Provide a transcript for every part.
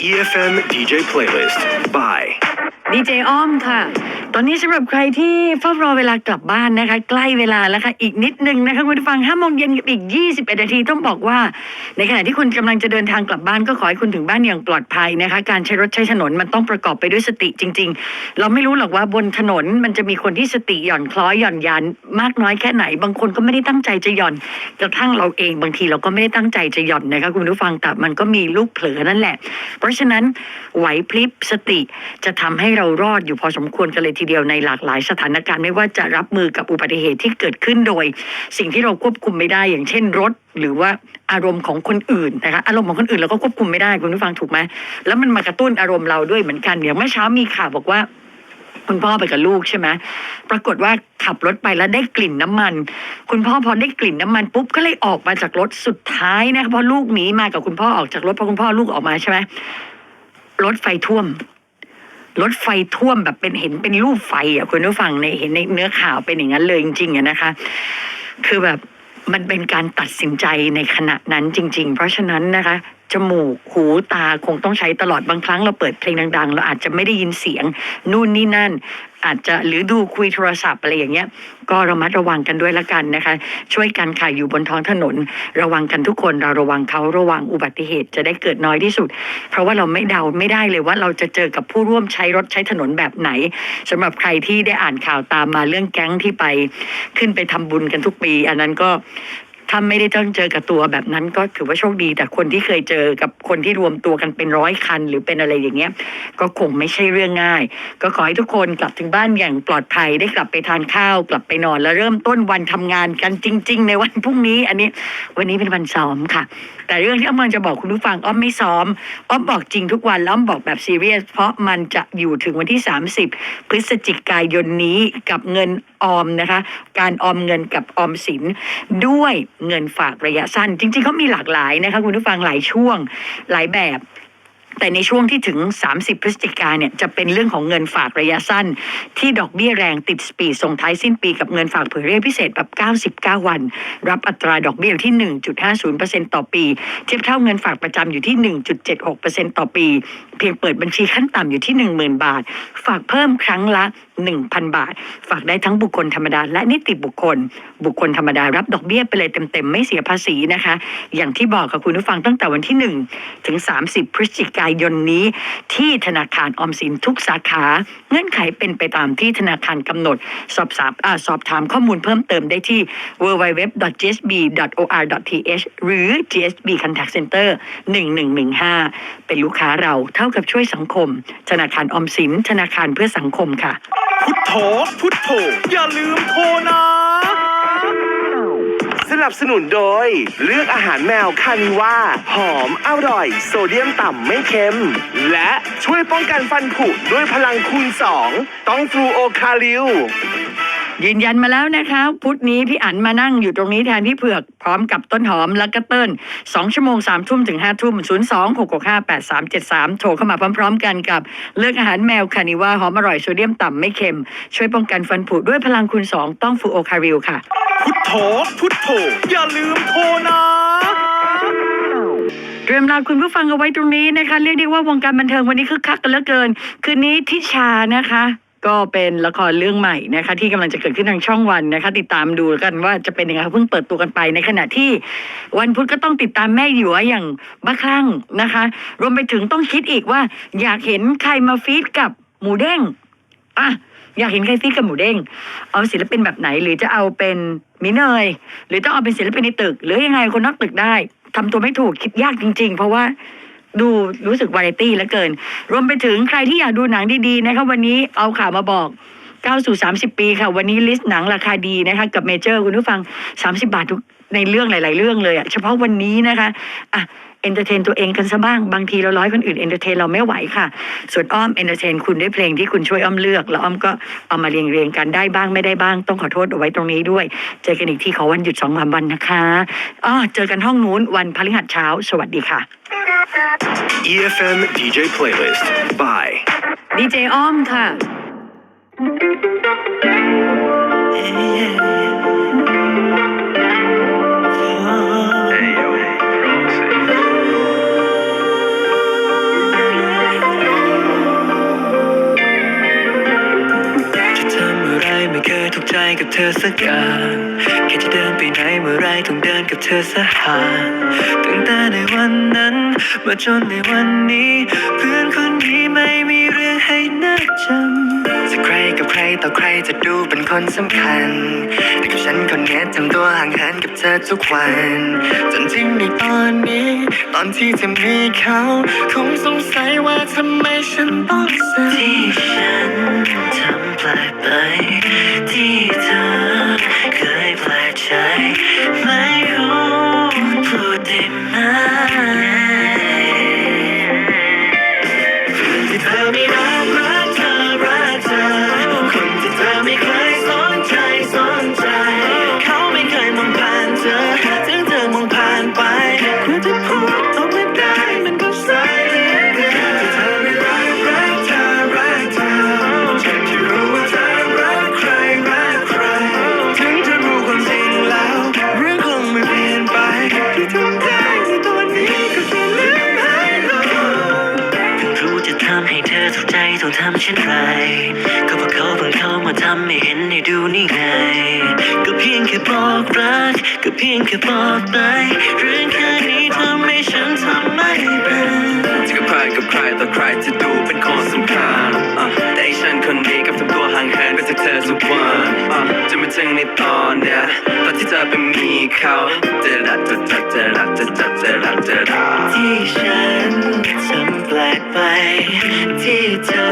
EFM DJ Playlist by ดีเจอ้อมค่ะ ตอนนี้สำหรับใครที่เฝ้ารอเวลากลับบ้านนะคะ ใกล้เวลาแล้วค่ะอีกนิดนึงนะคะคุณผู้ฟังห้าโมงเย็นกับอีก 21 นาทีต้องบอกว่า ในขณะที่คุณกำลังจะเดินทางกลับบ้านก็ขอให้คุณถึงบ้านอย่างปลอดภัยนะคะ การใช้รถใช้ถนนมันต้องประกอบไปด้วยสติจริง ๆ เราไม่รู้หรอกว่าบนถนนมันจะมีคนที่สติหย่อนคล้อยหย่อนยานมากน้อยแค่ไหน บางคนก็ไม่ได้ตั้งใจจะหย่อนกระทั่งเราเองบางทีเราก็ไม่ได้ตั้งใจจะหย่อนนะคะคุณผู้ฟังแต่มันก็มีลูกเผลอนั่นแหละ เพราะฉะนั้นไหวพริบสติจะทำให้เรารอดอยู่พอสมควรกันเลยทีเดียวในหลากหลายสถานการณ์ไม่ว่าจะรับมือกับอุบัติเหตุที่เกิดขึ้นโดย สิ่งที่เราควบคุมไม่ได้ อย่างเช่นรถ หรือว่าอารมณ์ของคนอื่นนะคะอารมณ์ของคนอื่นเราก็ควบคุมไม่ได้คุณผู้ฟังถูกไหมแล้วมันมากระตุ้นอารมณ์เราด้วยเหมือนกันอย่างเมื่อเช้ามีข่าวบอกว่าคุณพ่อไปกับลูกใช่ไหมปรากฏว่าขับรถไปแล้วได้กลิ่นน้ำมัน คุณพ่อพอได้กลิ่นน้ำมันปุ๊บก็เลยออกมาจากรถสุดท้ายนะคะเพราะลูกหนีมากับคุณพ่อออกจากรถเพราะคุณพ่อลูกออกมาใช่ไหมรถไฟท่วม รถไฟท่วมแบบเป็นเห็นเป็นรูปไฟอะคุณผู้ฟังในเห็นในเนื้อข่าวเป็นอย่างนั้นเลยจริงๆอะนะคะ คือแบบมันเป็นการตัดสินใจในขณะนั้นจริง ๆ เพราะฉะนั้นนะคะ จมูก หูตาคงต้องใช้ตลอดบางครั้งเราเปิดเพลงดัง ๆ เราอาจจะไม่ได้ยินเสียง นู่นนี่นั่น อาจจะหรือดูคุยโทรศัพท์อะไรอย่างเงี้ย ก็ระมัดระวังกันด้วยละกันนะคะ ช่วยกันค่ะอยู่บนท้องถนน ระวังกันทุกคนเราระวังเขาระวังอุบัติเหตุจะได้เกิดน้อยที่สุด เพราะว่าเราไม่เดาไม่ได้เลยว่าเราจะเจอกับผู้ร่วมใช้รถใช้ถนนแบบไหนสำหรับใครที่ได้อ่านข่าวตามมาเรื่องแก๊งที่ไป ขึ้นไปทำบุญกันทุกปี อันนั้นก็ ถ้าไม่ได้ต้องเจอกับตัวแบบนั้นก็ถือว่าโชคดี แต่คนที่เคยเจอกับคนที่รวมตัวกันเป็นร้อยคัน หรือเป็นอะไรอย่างเงี้ย ก็คงไม่ใช่เรื่องง่าย ก็ขอให้ทุกคนกลับถึงบ้านอย่างปลอดภัยได้กลับไปทานข้าว กลับไปนอนแล้วเริ่มต้นวันทำงานกันจริง ๆ ในวันพรุ่งนี้ อันนี้วันนี้เป็นวันซ้อมค่ะ แต่เรื่องที่อ้อมจะบอกคุณผู้ฟังอ้อมไม่ซ้อมอ้อมบอกจริงทุกวันแล้วอ้อมบอกแบบซีเรียสเพราะมันจะอยู่ถึงวันที่ 30 พฤศจิกายนนี้กับเงิน ออมนะคะ การออมเงินกับออมสินด้วยเงินฝากระยะสั้น จริงๆเขามีหลากหลายนะคะคุณผู้ฟังหลายช่วงหลายแบบแต่ในช่วงที่ถึง 30 พฤศจิกาเนี่ยจะเป็นเรื่องของเงินฝากระยะสั้น ที่ดอกเบี้ยแรงติดสปีดส่งท้ายสิ้นปีกับเงินฝากเผื่อเรียกพิเศษแบบ 99 วัน รับอัตราดอกเบี้ยที่ 1.50%ต่อปี เทียบเท่าเงินฝากประจำอยู่ที่ 1.76%ต่อปี เพียงเปิดบัญชีขั้นต่ำอยู่ที่ 10,000 บาท ฝากเพิ่มครั้งละ1,000 บาท ฝากได้ทั้งบุคคลธรรมดา และนิติบุคคล บุคคลธรรมดารับดอกเบี้ยไปเลยเต็มๆ ไม่เสียภาษีนะคะ อย่างที่บอกกับคุณผู้ฟังตั้งแต่วันที่ 1 ถึง 30 พฤศจิกายนนี้ ที่ธนาคารออมสินทุกสาขา เงื่อนไขเป็นไปตามที่ธนาคารกำหนด สอบสามอาสอบถามข้อมูลเพิ่มเติมได้ที่ www.gsb.or.th หรือ GSB Contact Center 1115 เป็นลูกค้าเราเท่ากับช่วยสังคม ธนาคารออมสิน ธนาคารเพื่อสังคมค่ะ ทอพุทโธอย่าลืมโทรนะ สนับสนุนโดย เลือกอาหารแมวคานิว่าหอมอร่อย โซเดียมต่ำไม่เค็ม และช่วยป้องกันฟันผุด้วยพลังคูณ2ต้องฟลูโอคาลิว ยืนยันมาแล้วนะคะพุธนี้พี่อันมานั่งอยู่ตรงนี้แทนพี่เผือกพร้อมกับต้นหอมและก็เติ้ลสองชั่วโมงสามทุ่มถึงห้าทุ่มศูนย์สองหกหกห้าแปดสามเจ็ดสามโทรเข้ามาพร้อม ๆ กันกับเลือกอาหารแมวคานิว่าหอมอร่อยโซเดียมต่ำไม่เค็ม ช่วยป้องกันฟันผุด้วยพลังคูณสองต้องฟูโอคาริลค่ะ พุทโธพุทโธอย่าลืมโทรนะเตรียมลาคุณผู้ฟังเอาไว้ตรงนี้นะคะ เรียกได้ว่าวงการบันเทิงวันนี้คึกคักกันเหลือเกิน คืนนี้ทิชานะคะ ก็เป็นละครเรื่องใหม่นะคะ ที่กำลังจะเกิดขึ้นทางช่องวันนะคะ ติดตามดูกันว่าจะเป็นยังไงเพิ่งเปิดตัวกันไปในขณะที่วันพุธก็ต้องติดตามแม่หยวอย่างบ้าคลั่งนะคะ รวมไปถึงต้องคิดอีกว่า อยากเห็นใครมาฟีดกับหมูเด้งอะอยากเห็นใครฟีดกับหมูเด้ง เอาศิลปินแบบไหนหรือจะเอาเป็นมิเนย หรือต้องเอาเป็นศิลปินในตึก หรือยังไงคนนอกตึกได้ทำตัวไม่ถูกคิดยากจริง ๆ เพราะว่า ดูรู้สึกวาไรตี้เหลือเกิน รวมไปถึงใครที่อยากดูหนังดีๆนะคะวันนี้เอาข่าวมาบอกก้าวสู่ 30 ปีค่ะ วันนี้ลิสต์หนังราคาดีนะคะกับเมเจอร์คุณผู้ฟัง 30 บาททุกในเรื่องหลาย ๆ เรื่องเลยอะเฉพาะวันนี้นะคะอะเอนเตอร์เทนตัวเองกันซะบ้าง บางทีเราร้อยคนอื่นเอนเตอร์เทนเราไม่ไหวค่ะ ส่วนอ้อมเอนเตอร์เทนคุณด้วยเพลงที่คุณช่วยอ้อมเลือก แล้วอ้อมก็เอามาเรียงเรียงๆกันได้บ้างไม่ได้บ้าง ต้องขอโทษเอาไว้ตรงนี้ด้วย เจอกันอีกที่ขอวันหยุดสองสามวันนะคะอ๋อเจอกันห้องนู้นวันพฤหัสเช้า สวัสดีค่ะ EFM DJ Playlist by ดีเจอ้อ กับเธอสักอย่างแค่จะเดินไปไหนเมื่อไรต้องเดินกับเธอสักหางตั้งแต่ในวันนั้น มาจนในวันนี้ ต่อใครจะดูเป็นคนสำคัญ แต่กับฉันคนเนี้ยทำตัวห่างเหินกับเธอทุกวัน จนถึงในตอนนี้ ตอนที่จะมีเขา คงสงสัยว่าทำไมฉันต้องเสียที่ฉันทำปลกไปที่เธอเคยปลกใจ ไม่รู้พูดได้ไหมำเช่นไรก็เพราะเขาเพิ่งเข้ามาทำให้เห็นให้ดูนี่ไง ก็เพียงแค่บอกรัก ก็เพียงแค่บอกไป เรื่องแค่นี้ทำให้ฉันทำไม่เป็นจะกับใครกับใครต่อใครจะดูเป็นคนสำคัญแต่ไอฉันคนนี้กับทำตัวห่างเหินไปจากเธอทุกวันอะมาถึงในตอนเนี้ยตอนที่เธอไปมีเขาจอรักจอรักจอรักจอรักจอรักจอรักที่ฉันทำ ลกไป ที่เธอ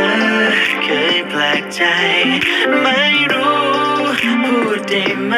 เคยแปลกใจ ไม่รู้ พูดได้ไหม